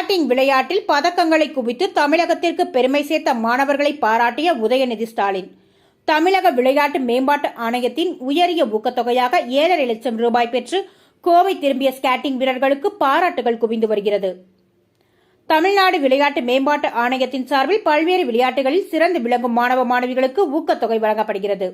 Skating விளையாட்டில் பதக்கங்களை குவித்து தமிழகத்திற்கு பெருமை சேர்த்த மாணவர்களை பாராட்டிய உதயநிதி ஸ்டாலின். தமிழக விளையாட்டு மேம்பாட்டு ஆணையத்தின் உயரிய ஊக்கத்தொகையாக ஏழரை லட்சம் ரூபாய் பெற்று கோவை திரும்பிய ஸ்கேட்டிங் வீரர்களுக்கு பாராட்டுகள் குவிந்து வருகிறது. தமிழ்நாடு விளையாட்டு மேம்பாட்டு ஆணையத்தின் சார்பில் பல்வேறு விளையாட்டுகளில் சிறந்து விளங்கும் மாணவ மாணவிகளுக்கு ஊக்கத்தொகை வழங்கப்படுகிறது.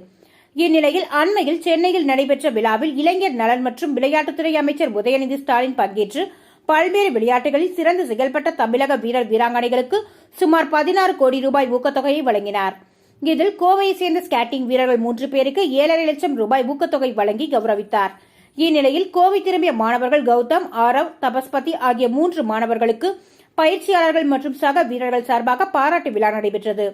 இந்நிலையில் அண்மையில் சென்னையில் நடைபெற்ற விழாவில் இளைஞர் நலன் மற்றும் விளையாட்டுத்துறை அமைச்சர் உதயநிதி ஸ்டாலின் பங்கேற்று பல்வேறு விளையாட்டுகளில் சிறந்து செயல்பட்ட தமிழக வீரர் வீராங்கனைகளுக்கு சுமார் பதினாறு கோடி ரூபாய் ஊக்கத்தொகையை வழங்கினார். இதில் கோவையைச் சேர்ந்த ஸ்கேட்டிங் வீரர்கள் மூன்று பேருக்கு ஏழரை லட்சம் ரூபாய் ஊக்கத்தொகை வழங்கி கௌரவித்தார். இந்நிலையில் கோவை திரும்பிய மாணவர்கள் கௌதம் ஆரவ் தபஸ்பதி ஆகிய மூன்று மாணவர்களுக்கு பயிற்சியாளர்கள் மற்றும் சக வீரர்கள் சார்பாக பாராட்டு விழா நடைபெற்றது.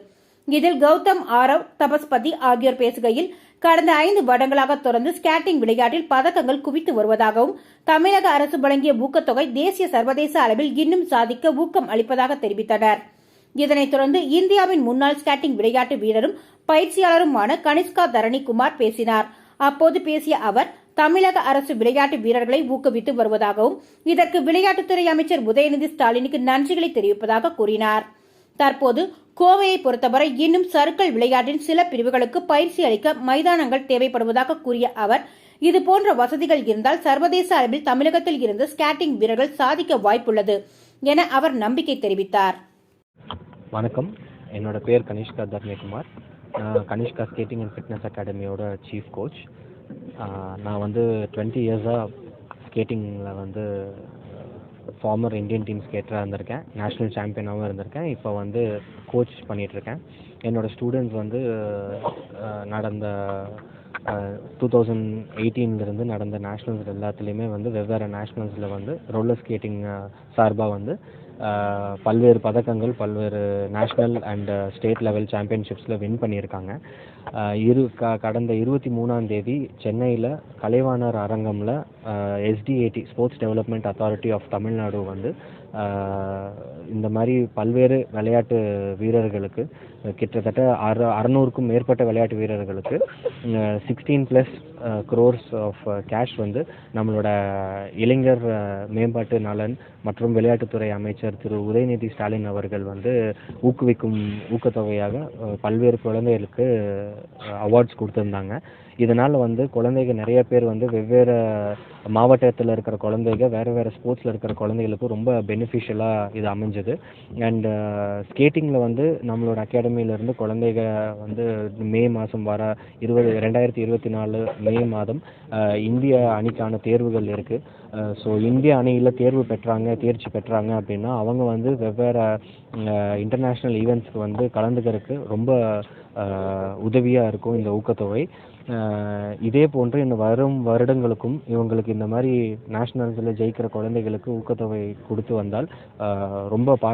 இதில் கௌதம் ஆரவ் தபஸ்பதி ஆகியோர் பேசுகையில் கடந்த ஐந்து வருடங்களாக தொடர்ந்து ஸ்கேட்டிங் விளையாட்டில் பதக்கங்கள் குவித்து வருவதாகவும் தமிழக அரசு வழங்கிய ஊக்கத்தொகை தேசிய சர்வதேச அளவில் இன்னும் சாதிக்க ஊக்கம் அளிப்பதாக தெரிவித்தனர். இதனைத் தொடர்ந்து இந்தியாவின் முன்னாள் ஸ்கேட்டிங் விளையாட்டு வீரரும் பயிற்சியாளருமான கனிஷ்கா தரணிகுமார் பேசினார். அப்போது பேசிய அவர் தமிழக அரசு விளையாட்டு வீரர்களை ஊக்குவித்து வருவதாகவும் இதற்கு விளையாட்டுத்துறை அமைச்சர் உதயநிதி ஸ்டாலினுக்கு நன்றிகளை தெரிவிப்பதாக கூறினார். தற்போது கோவையை பொறுத்தவரை இன்னும் சறுக்கல் விளையாட்டின் சில பிரிவுகளுக்கு பயிற்சி அளிக்க மைதானங்கள் தேவைப்படுவதாக கூறிய அவர் இதுபோன்ற வசதிகள் இருந்தால் சர்வதேச அளவில் தமிழகத்தில் இருந்து ஸ்கேட்டிங் வீரர்கள் சாதிக்க வாய்ப்புள்ளது என அவர் நம்பிக்கை தெரிவித்தார். வணக்கம். என்னோட பேர் கனிஷ்கா தர்மகுமார். நான் கனிஷ்கா ஸ்கேட்டிங் அண்ட் ஃபிட்னஸ் அகாடமியோட சீஃப் கோச் நான் வந்து டுவெண்ட்டி இயர்ஸாக ஸ்கேட்டிங்கில் வந்து ஃபார்மர் இந்தியன் டீம் ஸ்கேட்டராக இருந்திருக்கேன். நேஷ்னல் சாம்பியனாகவும் இருந்திருக்கேன். இப்போ வந்து கோச் பண்ணிகிட்ருக்கேன் என்னோடய ஸ்டூடெண்ட்ஸ் வந்து நடந்த டூ தௌசண்ட் எயிட்டீன்லேருந்து நடந்த நேஷ்னல்ஸ் எல்லாத்துலேயுமே வந்து வெவ்வேறு நேஷ்னல்ஸில் வந்து ரோலர் ஸ்கேட்டிங் சார்பாக வந்து பல்வேறு பதக்கங்கள் பல்வேறு நேஷ்னல் அண்ட் ஸ்டேட் லெவல் சாம்பியன்ஷிப்ஸில் வின் பண்ணியிருக்காங்க. இரு க கடந்த இருபத்தி மூணாம் தேதி சென்னையில் Kalaivanar அரங்கமில் SDAT sports development authority of Tamil Nadu வந்து இந்த மாதிரி பல்வேறு விளையாட்டு வீரர்களுக்கு கிட்டத்தட்ட அறு அறநூறுக்கும் மேற்பட்ட விளையாட்டு வீரர்களுக்கு sixteen plus crores of cash வந்து நம்மளோட இளைஞர் மேம்பாட்டு நலன் மற்றும் விளையாட்டுத்துறை அமைச்சர் திரு உதயநிதி ஸ்டாலின் அவர்கள் வந்து ஊக்குவிக்கும் ஊக்கத்தொகையாக பல்வேறு குழந்தைகளுக்கு அவார்ட்ஸ் கொடுத்துருந்தாங்க. இதனால் வந்து குழந்தைங்க நிறைய பேர் வந்து வெவ்வேறு மாவட்டத்தில் இருக்கிற குழந்தைங்க வேறு வேறு ஸ்போர்ட்ஸில் இருக்கிற குழந்தைகளுக்கு ரொம்ப பெனிஃபிஷியலாக இது அமைஞ்சது. அண்டு ஸ்கேட்டிங்கில் வந்து நம்மளோட அகாடமியிலேருந்து குழந்தைங்க வந்து மே மாதம் வர இருபது ரெண்டாயிரத்தி இருபத்தி நாலு மே மாதம் இந்திய அணிக்கான தேர்வுகள் இருக்குது ஸோ இந்திய அணியில் தேர்வு பெற்றாங்க தேர்ச்சி பெற்றாங்க அப்படின்னா அவங்க வந்து வெவ்வேறு இன்டர்நேஷ்னல் ஈவெண்ட்ஸ்க்கு வந்து கலந்துக்கிறதுக்கு ரொம்ப உதவியாக இருக்கும் இந்த ஊக்கத்தொகை. இதே போன்று இன்னும் வரும் வருடங்களுக்கும் இவங்களுக்கு இந்த மாதிரி நேஷ்னல்ஸில் ஜெயிக்கிற குழந்தைகளுக்கு ஊக்கத்தொகை கொடுத்து வந்தால் ரொம்ப பார்